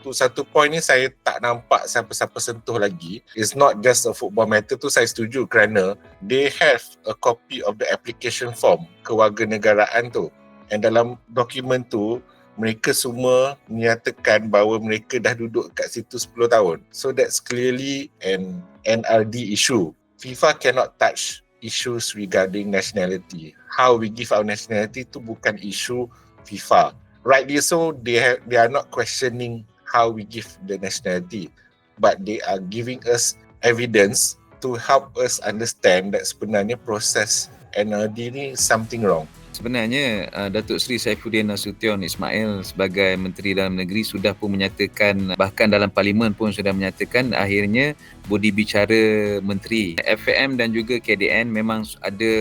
tu satu point ni saya tak nampak siapa-siapa sentuh lagi. It's not just a football matter tu saya setuju kerana they have a copy of the application form kewarganegaraan tu. And dalam dokumen tu mereka semua menyatakan bahawa mereka dah duduk kat situ 10 tahun. So that's clearly an NRD issue. FIFA cannot touch issues regarding nationality. How we give our nationality tu bukan issue FIFA. Rightly so, they have, they are not questioning how we give the nationality, but they are giving us evidence to help us understand that sebenarnya proses NRD ni something wrong. Sebenarnya uh, Datuk Seri Saifuddin Nasution Ismail sebagai Menteri Dalam Negeri sudah pun menyatakan bahkan dalam parlimen pun sudah menyatakan akhirnya bodi bicara menteri FAM dan juga KDN memang ada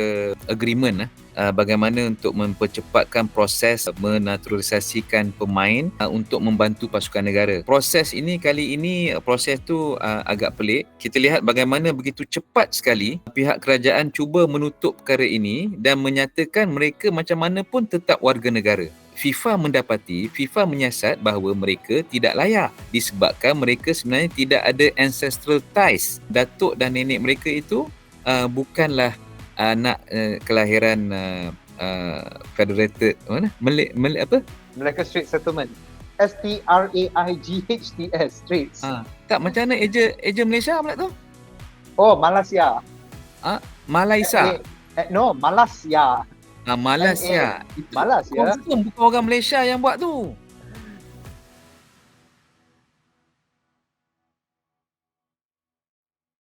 agreement uh, bagaimana untuk mempercepatkan proses menaturalisasikan pemain uh, untuk membantu pasukan negara. Proses ini kali ini proses tu uh, agak pelik. Kita lihat bagaimana begitu cepat sekali pihak kerajaan cuba menutup perkara ini dan menyatakan mereka macam mana pun tetap warga negara. FIFA mendapati, FIFA menyiasat bahawa mereka tidak layak disebabkan mereka sebenarnya tidak ada ancestral ties. Datuk dan nenek mereka itu uh, bukanlah anak uh, kelahiran uh, uh, Federated mana? Mele, Mele, apa? Malacca Strait Settlement. S T R A I G H T S Straits. Ha, tak macam mana eja eja Malaysia pula tu? Oh, Malaysia. Ah, Malaysia. Eh, eh, no, Malaysia. Ah, Malaysia. Malaysia. Confirm bukan orang Malaysia yang buat tu.